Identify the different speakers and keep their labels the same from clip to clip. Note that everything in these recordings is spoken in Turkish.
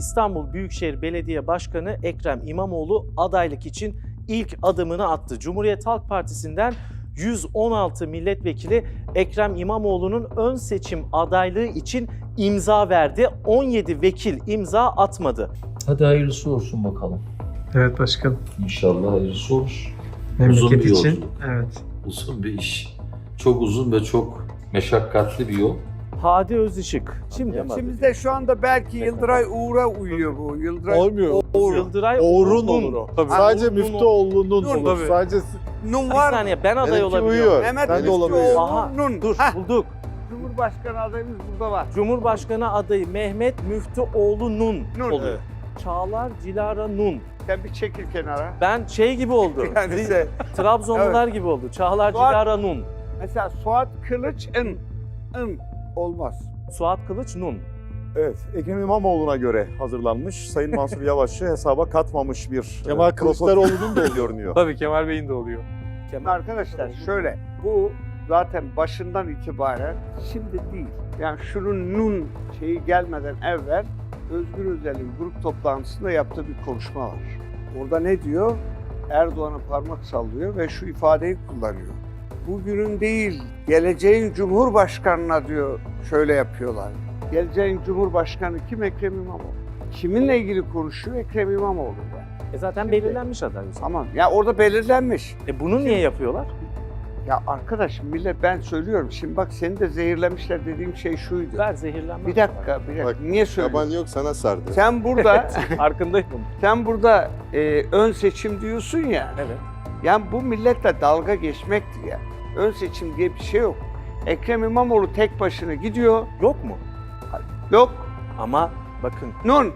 Speaker 1: İstanbul Büyükşehir Belediye Başkanı Ekrem İmamoğlu adaylık için ilk adımını attı. Cumhuriyet Halk Partisi'nden 116 milletvekili Ekrem İmamoğlu'nun ön seçim adaylığı için imza verdi. 17 vekil imza atmadı.
Speaker 2: Hadi hayırlısı olsun bakalım.
Speaker 3: Evet başkanım.
Speaker 2: İnşallah hayırlısı olur.
Speaker 3: Memleket
Speaker 2: Uzun bir
Speaker 3: için.
Speaker 2: yolculuk.
Speaker 3: Evet.
Speaker 2: Uzun bir iş. Çok uzun ve çok meşakkatli bir yol.
Speaker 1: Hadi Özışık. Şimdi
Speaker 4: İçimizde şu anda belki Yıldıray Uğur'a uyuyor bu. Yıldıray
Speaker 5: Olmuyor.
Speaker 4: Uğur.
Speaker 1: Yıldıray
Speaker 5: Oğur'un
Speaker 1: Uğur'un.
Speaker 5: olur o.
Speaker 1: Tabii.
Speaker 5: Sadece
Speaker 1: Uğur'un
Speaker 5: Müftüoğlu'nun olur.
Speaker 4: tabii.
Speaker 5: Sadece
Speaker 4: Nun
Speaker 1: Bir
Speaker 4: var.
Speaker 1: saniye ben aday
Speaker 5: benimki
Speaker 1: olabiliyorum.
Speaker 4: Mehmet
Speaker 5: ben de olabilirim.
Speaker 1: Aha
Speaker 4: Nun.
Speaker 1: dur
Speaker 4: Heh,
Speaker 1: bulduk.
Speaker 4: Cumhurbaşkanı adayımız burada var.
Speaker 1: Cumhurbaşkanı adayı Mehmet Müftüoğlu Nun
Speaker 4: Nun.
Speaker 1: oluyor.
Speaker 5: Evet.
Speaker 1: Çağlar Cilara Nun.
Speaker 4: Sen bir çekil kenara.
Speaker 1: Ben şey gibi oldu.
Speaker 4: Yani sen-
Speaker 1: Trabzonlular gibi oldu. Çağlar
Speaker 4: Suat-
Speaker 1: Cilara Nun.
Speaker 4: Mesela Suat Kılıç ın. Olmaz.
Speaker 1: Suat Kılıç Nun.
Speaker 6: Evet, Ekrem İmamoğlu'na göre hazırlanmış. Sayın Mansur Yavaş'ı hesaba katmamış bir
Speaker 5: Kemal
Speaker 6: e,
Speaker 5: Kılıçdaroğlu'nun da
Speaker 6: görünüyor.
Speaker 3: Tabii Kemal Bey'in de oluyor.
Speaker 1: Kemal.
Speaker 4: Arkadaşlar şöyle. Bu zaten başından itibaren şimdi değil. Yani şunun nun şeyi gelmeden evvel Özgür Özel'in grup toplantısında yaptığı bir konuşma var. Orada ne diyor? Erdoğan'a parmak sallıyor ve şu ifadeyi kullanıyor. Bugünün değil, geleceğin Cumhurbaşkanı'na diyor şöyle yapıyorlar. Geleceğin Cumhurbaşkanı kim? Ekrem İmamoğlu. Kiminle ilgili konuşuyor? Ekrem İmamoğlu.
Speaker 1: E zaten
Speaker 4: Şimdi-
Speaker 1: belirlenmiş aday.
Speaker 4: Tamam. Ya orada belirlenmiş.
Speaker 1: E bunu niye yapıyorlar?
Speaker 4: Ya arkadaş millet ben söylüyorum. Şimdi bak seni de zehirlemişler dediğim şey şuydu.
Speaker 1: Ver zehirlenme.
Speaker 4: Bir dakika, bir dakika.
Speaker 5: Bak,
Speaker 4: Niye söylüyorsun?
Speaker 5: Yaban yok sana sardı.
Speaker 4: Sen burada,
Speaker 1: Farkındayım.
Speaker 4: sen burada e, ön seçim diyorsun ya.
Speaker 1: Evet.
Speaker 4: Yani bu milletle dalga geçmektir ya. Ön seçim diye bir şey yok. Ekrem İmamoğlu tek başına gidiyor.
Speaker 1: Yok mu?
Speaker 4: Yok.
Speaker 1: Ama bakın
Speaker 4: Nun.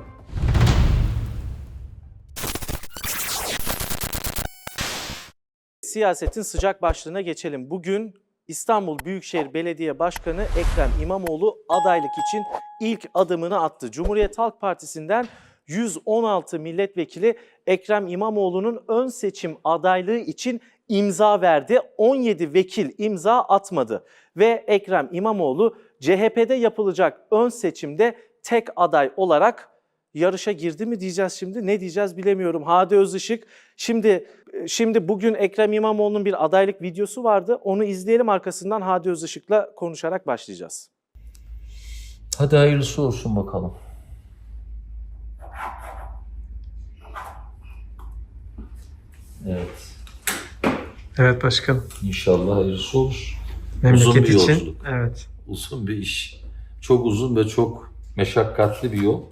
Speaker 1: siyasetin sıcak başlığına geçelim. Bugün İstanbul Büyükşehir Belediye Başkanı Ekrem İmamoğlu adaylık için ilk adımını attı. Cumhuriyet Halk Partisi'nden 116 milletvekili Ekrem İmamoğlu'nun ön seçim adaylığı için imza verdi. 17 vekil imza atmadı ve Ekrem İmamoğlu CHP'de yapılacak ön seçimde tek aday olarak yarışa girdi mi diyeceğiz şimdi. Ne diyeceğiz bilemiyorum. Hadi Özışık. Şimdi şimdi bugün Ekrem İmamoğlu'nun bir adaylık videosu vardı. Onu izleyelim arkasından Hadi Özışık'la konuşarak başlayacağız.
Speaker 2: Hadi hayırlısı olsun bakalım. Evet.
Speaker 3: Evet başkanım.
Speaker 2: İnşallah hayırlısı olur.
Speaker 3: Memleket
Speaker 2: Uzun bir
Speaker 3: için.
Speaker 2: yolculuk.
Speaker 3: Evet.
Speaker 2: Uzun bir iş. Çok uzun ve çok meşakkatli bir yol.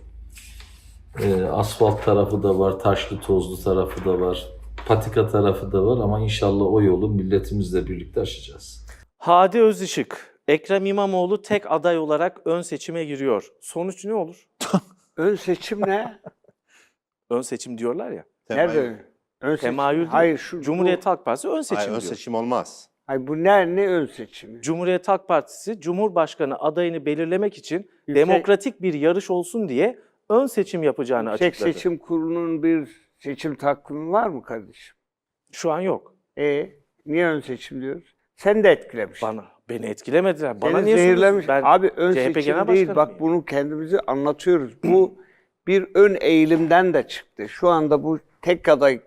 Speaker 2: Ee, asfalt tarafı da var, taşlı tozlu tarafı da var, patika tarafı da var ama inşallah o yolu milletimizle birlikte aşacağız.
Speaker 1: Hadi Özışık. Ekrem İmamoğlu tek aday olarak ön seçime giriyor. Sonuç ne olur?
Speaker 4: Ön seçim ne?
Speaker 1: Ön seçim diyorlar ya.
Speaker 4: Nerede? Ön seçim.
Speaker 1: Temayül.
Speaker 4: Hayır şu
Speaker 1: Cumhuriyet
Speaker 4: bu,
Speaker 1: Halk Partisi ön seçim
Speaker 5: Hayır, ön
Speaker 1: diyor.
Speaker 5: seçim olmaz.
Speaker 4: hayır, bu ne ne ön seçimi?
Speaker 1: Cumhuriyet Halk Partisi Cumhurbaşkanı adayını belirlemek için
Speaker 4: Yüksek-
Speaker 1: demokratik bir yarış olsun diye ön seçim yapacağını
Speaker 4: Yüksek
Speaker 1: açıkladı.
Speaker 4: Seçim Kurulu'nun bir seçim takvimi var mı kardeşim?
Speaker 1: Şu an yok.
Speaker 4: E niye ön seçim diyoruz? Sen de etkilemiş.
Speaker 1: Bana beni etkilemediler. Bana
Speaker 4: Seni
Speaker 1: niye
Speaker 4: zehirlemiş.
Speaker 1: Ben
Speaker 4: Abi ön
Speaker 1: CHP
Speaker 4: seçim
Speaker 1: Genel
Speaker 4: değil. Bak bunu kendimizi anlatıyoruz. Bu bir ön eğilimden de çıktı. Şu anda bu tek aday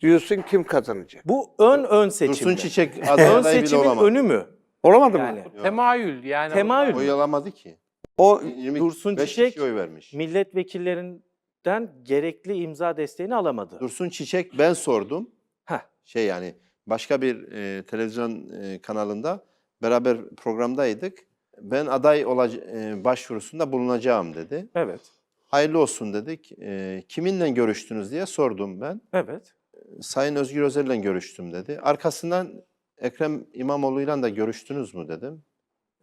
Speaker 4: diyorsun kim kazanacak?
Speaker 1: bu ön ön seçim.
Speaker 5: Dursun Çiçek
Speaker 1: Ön
Speaker 5: aday adayı bile
Speaker 1: seçimin
Speaker 5: olamadı.
Speaker 1: önü mü?
Speaker 4: Olamadı
Speaker 1: Yani
Speaker 4: mı?
Speaker 7: Temayül yani.
Speaker 1: temayül.
Speaker 5: Oy alamadı ki.
Speaker 4: O
Speaker 5: 25
Speaker 1: Dursun
Speaker 5: kişi
Speaker 1: Çiçek
Speaker 5: oy vermiş.
Speaker 1: milletvekillerinden gerekli imza desteğini alamadı.
Speaker 5: Dursun Çiçek ben sordum.
Speaker 1: Heh.
Speaker 5: Şey yani başka bir e, televizyon e, kanalında beraber programdaydık. Ben aday olac- e, başvurusunda bulunacağım dedi.
Speaker 1: Evet.
Speaker 5: Hayırlı olsun dedik. E, kiminle görüştünüz diye sordum ben.
Speaker 1: Evet.
Speaker 5: Sayın Özgür Özel'le görüştüm dedi. Arkasından Ekrem İmamoğlu'yla da görüştünüz mü dedim.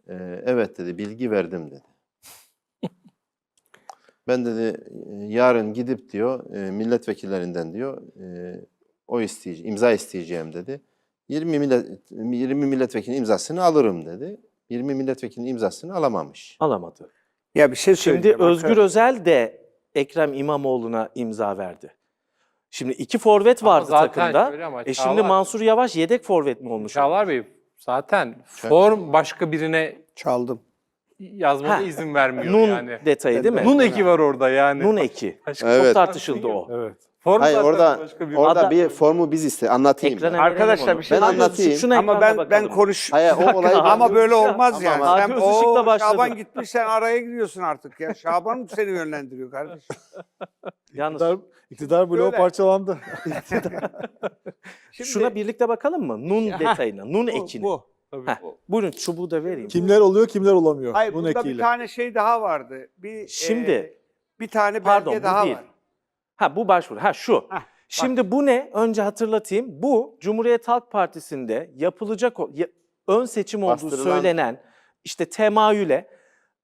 Speaker 5: "Ee, evet dedi, bilgi verdim dedi. ben dedi yarın gidip diyor e, milletvekillerinden diyor e, o isteyeceğim, imza isteyeceğim dedi. 20 millet 20 milletvekili imzasını alırım dedi. 20 milletvekilinin imzasını alamamış.
Speaker 1: Alamadı.
Speaker 4: ya bir şey
Speaker 1: Şimdi
Speaker 4: söyleyeceğim.
Speaker 1: Özgür. Özel de Ekrem İmamoğlu'na imza verdi. Şimdi iki forvet
Speaker 7: Ama
Speaker 1: vardı
Speaker 7: zaten
Speaker 1: takımda.
Speaker 7: ama
Speaker 1: E şimdi
Speaker 7: Çağlar-
Speaker 1: Mansur Yavaş yedek forvet mi olmuş?
Speaker 7: Çağlar Bey zaten form başka birine
Speaker 4: çaldım.
Speaker 3: Yazmana
Speaker 1: Ha,
Speaker 3: izin vermiyor
Speaker 1: Nun
Speaker 3: yani.
Speaker 1: detayı değil mi?
Speaker 3: Nun eki var orada yani.
Speaker 1: Nun eki.
Speaker 3: Başka
Speaker 5: Evet.
Speaker 1: Çok tartışıldı o.
Speaker 3: Evet. Form
Speaker 5: Hayır orada
Speaker 3: başka bir
Speaker 5: orada
Speaker 1: Ada-
Speaker 5: bir formu biz iste anlatayım.
Speaker 1: Ekrana
Speaker 5: ben.
Speaker 4: Arkadaşlar
Speaker 1: onu.
Speaker 4: bir şey
Speaker 5: Ben anlatayım.
Speaker 1: şuna
Speaker 4: Ama ben ben
Speaker 1: bakalım.
Speaker 4: konuş
Speaker 5: Hayır o olay
Speaker 4: ama böyle olmaz
Speaker 1: Ama
Speaker 4: yani. Sen o. Şaban gitmiş sen araya giriyorsun artık ya. Şaban mı seni yönlendiriyor kardeşim?
Speaker 1: Yalnız
Speaker 6: İktidar, iktidar bloğu
Speaker 4: Böyle.
Speaker 6: parçalandı.
Speaker 4: Şimdi
Speaker 1: şuna birlikte bakalım mı? Nun detayına, nun
Speaker 4: bu,
Speaker 1: ekini.
Speaker 4: bu.
Speaker 3: Tabii.
Speaker 1: Heh. Buyurun çubuğu da vereyim.
Speaker 6: Kimler oluyor, kimler olamıyor.
Speaker 4: Hayır
Speaker 6: Bunun
Speaker 4: burada bir
Speaker 6: ekiyle.
Speaker 4: tane şey daha vardı. Bir
Speaker 1: Şimdi-
Speaker 4: e, bir tane belge
Speaker 1: Pardon, bu
Speaker 4: daha
Speaker 1: değil.
Speaker 4: var.
Speaker 1: Ha bu başvuru. Ha şu.
Speaker 4: Heh,
Speaker 1: Şimdi bu ne? Önce hatırlatayım. Bu Cumhuriyet Halk Partisi'nde yapılacak ya- ön seçim olduğu
Speaker 5: Bastırılan-
Speaker 1: söylenen işte temayüle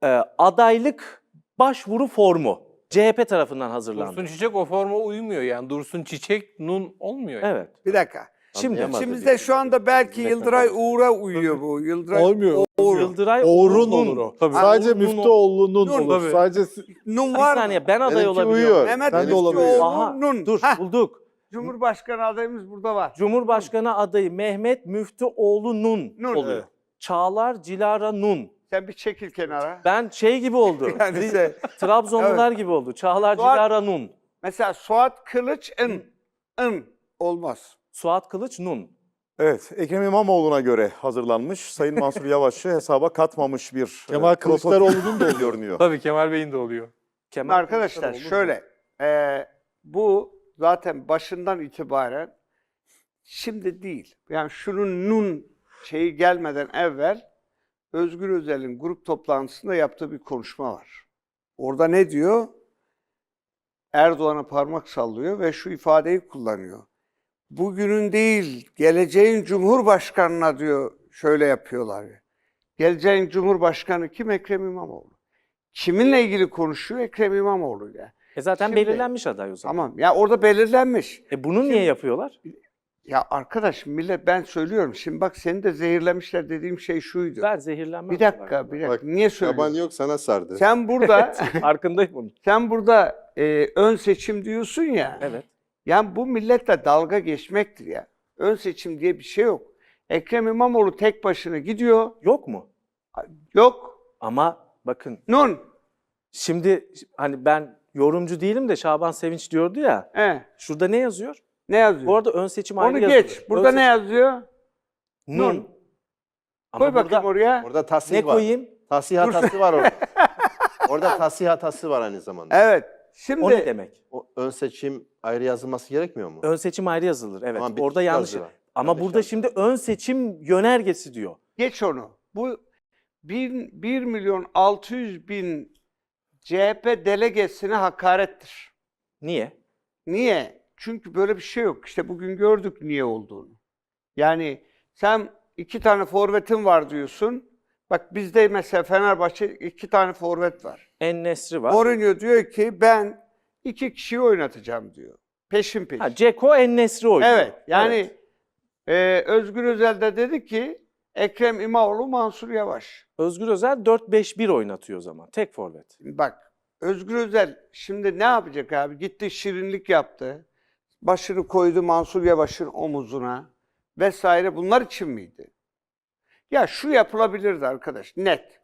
Speaker 1: e, adaylık başvuru formu CHP tarafından hazırlandı.
Speaker 3: Dursun Çiçek o forma uymuyor yani. Dursun Çiçek Nun olmuyor. yani.
Speaker 1: Evet.
Speaker 4: Bir dakika.
Speaker 1: Şimdi
Speaker 4: Şimdi de şu anda belki Yıldıray. Uğur'a uyuyor bu. Yıldıray
Speaker 6: Olmuyor.
Speaker 4: Uğur.
Speaker 1: Yıldıray
Speaker 6: Oğur'un olur o.
Speaker 3: Tabii.
Speaker 6: Sadece
Speaker 1: Uğur, Nun-
Speaker 6: Müftüoğlu'nun
Speaker 4: Nun,
Speaker 6: olur.
Speaker 3: tabii.
Speaker 6: Sadece si-
Speaker 4: Nun
Speaker 1: Bir
Speaker 4: var
Speaker 1: saniye ben aday
Speaker 5: Benimki
Speaker 1: olabiliyorum.
Speaker 4: Mehmet
Speaker 6: Sen de olabilir.
Speaker 1: Aha. Dur
Speaker 4: Heh,
Speaker 1: bulduk.
Speaker 4: Cumhurbaşkanı adayımız burada var.
Speaker 1: Cumhurbaşkanı adayı Mehmet Müftüoğlu Nun,
Speaker 4: Nun.
Speaker 1: oluyor. Çağlar Cilara Nun.
Speaker 4: Sen bir çekil kenara.
Speaker 1: Ben şey gibi oldu.
Speaker 4: Yani
Speaker 1: Biz-
Speaker 4: sen-
Speaker 1: Trabzonlular gibi oldu. Çağlar
Speaker 4: Suat-
Speaker 1: Cilara Nun.
Speaker 4: Mesela Suat Kılıç ın. ın olmaz.
Speaker 1: Suat Kılıç Nun.
Speaker 6: Evet, Ekrem İmamoğlu'na göre hazırlanmış. Sayın Mansur Yavaş'ı hesaba katmamış bir
Speaker 5: Kemal
Speaker 6: e,
Speaker 5: Kılıçdaroğlu'nun da görünüyor.
Speaker 3: Tabii Kemal Bey'in de oluyor.
Speaker 1: Kemal
Speaker 4: Arkadaşlar şöyle. e, bu zaten başından itibaren şimdi değil. Yani şunun nun şeyi gelmeden evvel Özgür Özel'in grup toplantısında yaptığı bir konuşma var. Orada ne diyor? Erdoğan'a parmak sallıyor ve şu ifadeyi kullanıyor. Bugünün değil, geleceğin Cumhurbaşkanına diyor şöyle yapıyorlar. Geleceğin Cumhurbaşkanı kim? Ekrem İmamoğlu. Kiminle ilgili konuşuyor? Ekrem İmamoğlu ile.
Speaker 1: E zaten
Speaker 4: Şimdi-
Speaker 1: belirlenmiş aday o zaman.
Speaker 4: Tamam. Ya orada belirlenmiş.
Speaker 1: E bunu niye yapıyorlar?
Speaker 4: Ya arkadaş millet ben söylüyorum. Şimdi bak seni de zehirlemişler dediğim şey şuydu.
Speaker 1: Ver zehirlenme.
Speaker 4: Bir dakika, bir dakika.
Speaker 5: Bak,
Speaker 4: Niye
Speaker 5: Yaban
Speaker 4: söylüyorsun?
Speaker 5: yok sana sardı.
Speaker 4: Sen burada
Speaker 1: Farkındayım bunun.
Speaker 4: sen burada e, ön seçim diyorsun ya.
Speaker 1: Evet.
Speaker 4: Yani bu milletle dalga geçmektir ya. Ön seçim diye bir şey yok. Ekrem İmamoğlu tek başına gidiyor.
Speaker 1: Yok mu?
Speaker 4: Yok.
Speaker 1: Ama bakın
Speaker 4: Nun.
Speaker 1: şimdi hani ben yorumcu değilim de Şaban Sevinç diyordu ya.
Speaker 4: He.
Speaker 1: Şurada ne yazıyor?
Speaker 4: Ne yazıyor?
Speaker 1: Bu arada ön seçim ayrı
Speaker 4: Onu
Speaker 1: yazılır.
Speaker 4: geç. Burada
Speaker 1: Ön
Speaker 4: ne
Speaker 1: seçim-
Speaker 4: yazıyor?
Speaker 1: Nun.
Speaker 4: Nun.
Speaker 1: Ama
Speaker 4: Koy bakayım
Speaker 1: burada
Speaker 4: oraya.
Speaker 5: Orada tahsil
Speaker 1: ne
Speaker 5: var.
Speaker 1: koyayım?
Speaker 5: Tahsil hatası var orada. orada tahsil hatası var aynı zamanda.
Speaker 4: Evet. Şimdi
Speaker 1: O ne demek?
Speaker 5: O ön seçim ayrı yazılması gerekmiyor mu?
Speaker 1: Ön seçim ayrı yazılır. Evet.
Speaker 5: Tamam, bir
Speaker 1: Orada yanlış. Ama
Speaker 5: Yanlış
Speaker 1: burada
Speaker 5: yazıyor.
Speaker 1: şimdi ön seçim yönergesi diyor.
Speaker 4: Geç onu. Bu 1, 1 milyon 600 bin CHP delegesine hakarettir.
Speaker 1: Niye?
Speaker 4: Niye? Çünkü böyle bir şey yok. İşte bugün gördük niye olduğunu. Yani sen iki tane forvetin var diyorsun. Bak bizde mesela Fenerbahçe iki tane forvet var.
Speaker 1: En Nesri var.
Speaker 4: Mourinho diyor ki ben iki kişiyi oynatacağım diyor. Peşin peşin.
Speaker 1: Ha, Ceko En Nesri oynuyor.
Speaker 4: Evet. Yani e, Özgür Özel de dedi ki Ekrem İmamoğlu, Mansur Yavaş.
Speaker 1: Özgür Özel 4-5-1 oynatıyor o zaman. Tek forvet.
Speaker 4: Bak Özgür Özel şimdi ne yapacak abi? Gitti şirinlik yaptı. Başını koydu Mansur Yavaş'ın omuzuna vesaire. Bunlar için miydi? Ya şu yapılabilirdi arkadaş net.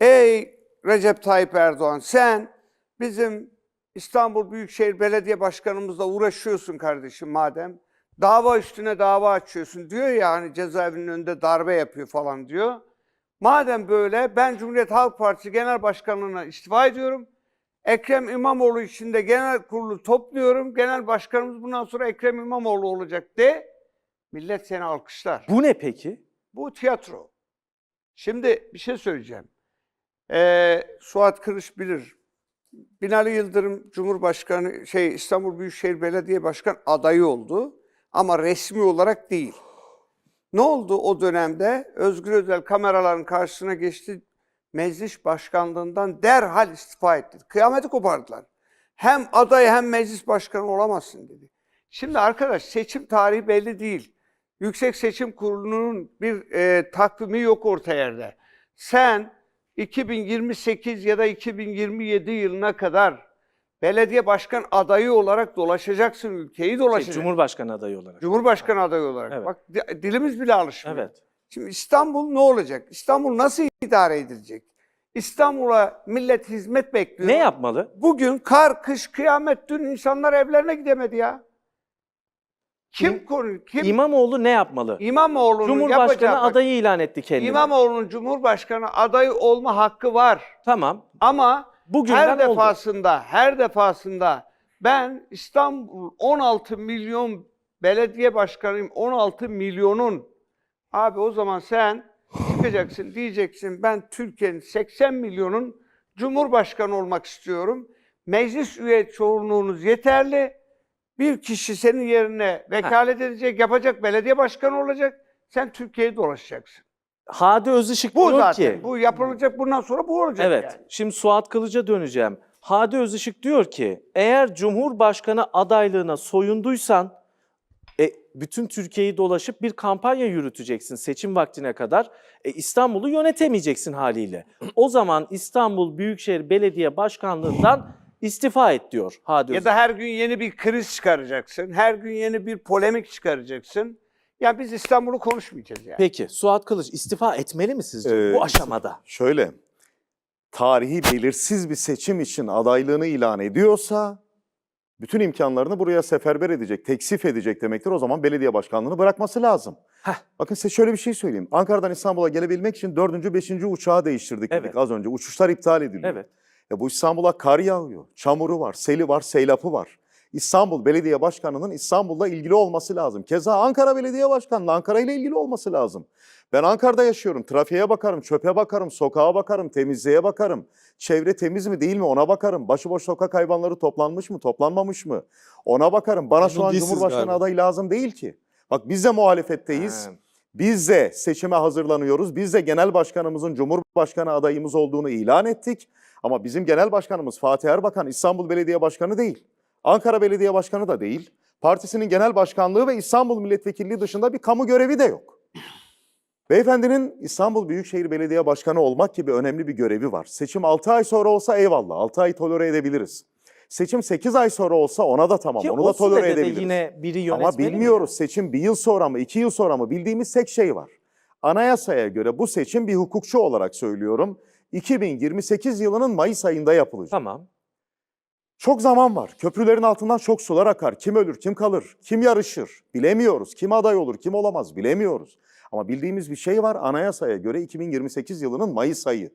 Speaker 4: Ey Recep Tayyip Erdoğan sen bizim İstanbul Büyükşehir Belediye Başkanımızla uğraşıyorsun kardeşim madem. Dava üstüne dava açıyorsun diyor ya hani cezaevinin önünde darbe yapıyor falan diyor. Madem böyle ben Cumhuriyet Halk Partisi Genel Başkanlığı'na istifa ediyorum. Ekrem İmamoğlu için de genel kurulu topluyorum. Genel başkanımız bundan sonra Ekrem İmamoğlu olacak de. Millet seni alkışlar.
Speaker 1: Bu ne peki?
Speaker 4: Bu tiyatro. Şimdi bir şey söyleyeceğim. Ee, Suat Kırış bilir. Binali Yıldırım Cumhurbaşkanı, şey İstanbul Büyükşehir Belediye Başkan adayı oldu. Ama resmi olarak değil. Ne oldu o dönemde? Özgür Özel kameraların karşısına geçti. Meclis başkanlığından derhal istifa etti. Kıyameti kopardılar. Hem aday hem meclis başkanı olamazsın dedi. Şimdi arkadaş seçim tarihi belli değil. Yüksek Seçim Kurulu'nun bir e, takvimi yok orta yerde. Sen 2028 ya da 2027 yılına kadar belediye başkan adayı olarak dolaşacaksın ülkeyi
Speaker 1: Şey,
Speaker 4: dolaşacaksın.
Speaker 1: Cumhurbaşkanı adayı olarak.
Speaker 4: Cumhurbaşkanı adayı olarak.
Speaker 1: Evet.
Speaker 4: Bak di- dilimiz bile alışmıyor.
Speaker 1: Evet.
Speaker 4: Şimdi İstanbul ne olacak? İstanbul nasıl idare edilecek? İstanbul'a millet hizmet bekliyor.
Speaker 1: Ne yapmalı?
Speaker 4: Bugün kar, kış, kıyamet dün insanlar evlerine gidemedi ya. Kim
Speaker 1: İm-
Speaker 4: konu kim
Speaker 1: İmamoğlu ne yapmalı?
Speaker 4: İmamoğlu'nun
Speaker 1: Cumhurbaşkanı
Speaker 4: yapacağı
Speaker 1: adayı ilan etti kendini.
Speaker 4: İmamoğlu'nun Cumhurbaşkanı adayı olma hakkı var.
Speaker 1: Tamam.
Speaker 4: Ama
Speaker 1: Bugünden
Speaker 4: her
Speaker 1: oldu.
Speaker 4: defasında, her defasında ben İstanbul 16 milyon belediye başkanıyım. 16 milyonun. Abi o zaman sen çıkacaksın diyeceksin ben Türkiye'nin 80 milyonun cumhurbaşkanı olmak istiyorum. Meclis üye çoğunluğunuz yeterli. Bir kişi senin yerine vekalet edecek, yapacak, belediye başkanı olacak. Sen Türkiye'yi dolaşacaksın.
Speaker 1: Hadi Özışık
Speaker 4: Bu
Speaker 1: diyor
Speaker 4: zaten.
Speaker 1: ki.
Speaker 4: Bu yapılacak. Bundan sonra bu olacak
Speaker 1: Evet.
Speaker 4: yani.
Speaker 1: Şimdi Suat Kılıç'a döneceğim. Hadi Özışık diyor ki eğer Cumhurbaşkanı adaylığına soyunduysan e, bütün Türkiye'yi dolaşıp bir kampanya yürüteceksin seçim vaktine kadar. E, İstanbul'u yönetemeyeceksin haliyle. O zaman İstanbul Büyükşehir Belediye Başkanlığından istifa et diyor Hadi
Speaker 4: Ya da her gün yeni bir kriz çıkaracaksın. Her gün yeni bir polemik çıkaracaksın. Ya biz İstanbul'u konuşmayacağız yani.
Speaker 1: Peki Suat Kılıç istifa etmeli mi sizce
Speaker 6: Ee,
Speaker 1: bu aşamada?
Speaker 6: Şöyle, tarihi belirsiz bir seçim için adaylığını ilan ediyorsa bütün imkanlarını buraya seferber edecek, teksif edecek demektir. O zaman belediye başkanlığını bırakması lazım.
Speaker 1: Heh.
Speaker 6: Bakın size şöyle bir şey söyleyeyim. Ankara'dan İstanbul'a gelebilmek için dördüncü, beşinci uçağı değiştirdik dedik
Speaker 1: Evet.
Speaker 6: az önce. Uçuşlar iptal ediliyor.
Speaker 1: Evet.
Speaker 6: E bu İstanbul'a kar yağıyor, çamuru var, seli var, seylapı var. İstanbul Belediye Başkanı'nın İstanbul'la ilgili olması lazım. Keza Ankara Belediye Başkanı'nın Ankara ile ilgili olması lazım. Ben Ankara'da yaşıyorum. Trafiğe bakarım, çöpe bakarım, sokağa bakarım, temizliğe bakarım. Çevre temiz mi değil mi ona bakarım. Başıboş sokak hayvanları toplanmış mı, toplanmamış mı? Ona bakarım. Bana şu an Cumhurbaşkanı
Speaker 7: galiba.
Speaker 6: adayı lazım değil ki. Bak biz de muhalefetteyiz.
Speaker 1: Ha.
Speaker 6: Biz de seçime hazırlanıyoruz. Biz de genel başkanımızın Cumhurbaşkanı adayımız olduğunu ilan ettik. Ama bizim genel başkanımız Fatih Erbakan İstanbul Belediye Başkanı değil. Ankara Belediye Başkanı da değil. Partisinin genel başkanlığı ve İstanbul Milletvekilliği dışında bir kamu görevi de yok. Beyefendinin İstanbul Büyükşehir Belediye Başkanı olmak gibi önemli bir görevi var. Seçim 6 ay sonra olsa eyvallah. 6 ay tolere edebiliriz. Seçim 8 ay sonra olsa ona da tamam.
Speaker 1: Ki
Speaker 6: Onu da tolere edebiliriz.
Speaker 1: yine biri
Speaker 6: Ama
Speaker 1: mi?
Speaker 6: bilmiyoruz seçim bir yıl sonra mı, iki yıl sonra mı bildiğimiz tek şey var. Anayasaya göre bu seçim bir hukukçu olarak söylüyorum. 2028 yılının Mayıs ayında yapılacak.
Speaker 1: Tamam.
Speaker 6: Çok zaman var. Köprülerin altından çok sular akar. Kim ölür, kim kalır, kim yarışır bilemiyoruz. Kim aday olur, kim olamaz bilemiyoruz. Ama bildiğimiz bir şey var. Anayasaya göre 2028 yılının Mayıs ayı.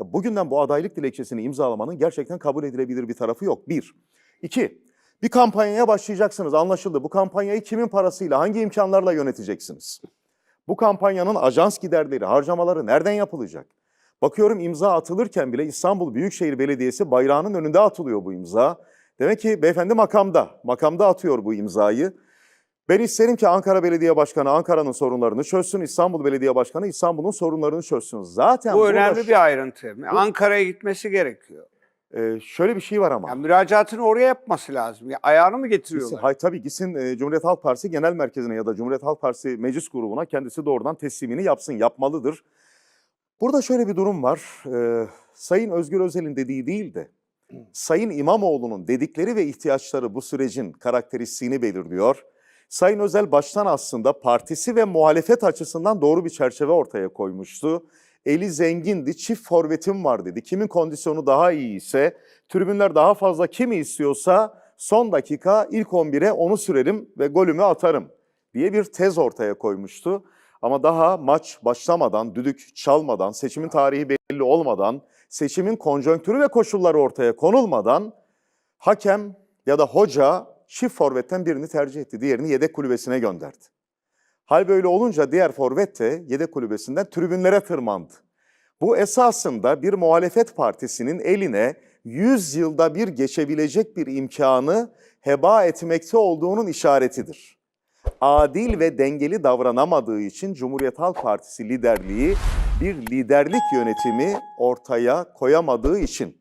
Speaker 6: Ya Bugünden bu adaylık dilekçesini imzalamanın gerçekten kabul edilebilir bir tarafı yok. Bir. İki. Bir kampanyaya başlayacaksınız. Anlaşıldı. Bu kampanyayı kimin parasıyla, hangi imkanlarla yöneteceksiniz? Bu kampanyanın ajans giderleri, harcamaları nereden yapılacak? Bakıyorum imza atılırken bile İstanbul Büyükşehir Belediyesi bayrağının önünde atılıyor bu imza. Demek ki beyefendi makamda, makamda atıyor bu imzayı. Ben isterim ki Ankara Belediye Başkanı Ankara'nın sorunlarını çözsün, İstanbul Belediye Başkanı İstanbul'un sorunlarını çözsün. Zaten
Speaker 4: Bu
Speaker 6: burada
Speaker 4: önemli
Speaker 6: ş-
Speaker 4: bir ayrıntı. Ankara'ya gitmesi gerekiyor.
Speaker 6: e, şöyle bir şey var ama.
Speaker 4: Yani müracaatını oraya yapması lazım. Ya ayağını mı
Speaker 6: Gitsin,
Speaker 4: getiriyorlar?
Speaker 6: hay tabii gitsin e, Cumhuriyet Halk Partisi Genel Merkezi'ne ya da Cumhuriyet Halk Partisi Meclis Grubu'na kendisi doğrudan teslimini yapsın, yapmalıdır. Burada şöyle bir durum var. E, Sayın Özgür Özel'in dediği değil de Sayın İmamoğlu'nun dedikleri ve ihtiyaçları bu sürecin karakteristiğini belirliyor. Sayın Özel baştan aslında partisi ve muhalefet açısından doğru bir çerçeve ortaya koymuştu. Eli zengindi, çift forvetim var dedi. Kimin kondisyonu daha iyi ise, tribünler daha fazla kimi istiyorsa son dakika ilk 11'e onu sürerim ve golümü atarım diye bir tez ortaya koymuştu. Ama daha maç başlamadan, düdük çalmadan, seçimin tarihi belli olmadan, seçimin konjonktürü ve koşulları ortaya konulmadan hakem ya da hoca çift forvetten birini tercih etti. Diğerini yedek kulübesine gönderdi. Hal böyle olunca diğer forvet de yedek kulübesinden tribünlere tırmandı. Bu esasında bir muhalefet partisinin eline 100 yılda bir geçebilecek bir imkanı heba etmekte olduğunun işaretidir. Adil ve dengeli davranamadığı için Cumhuriyet Halk Partisi liderliği bir liderlik yönetimi ortaya koyamadığı için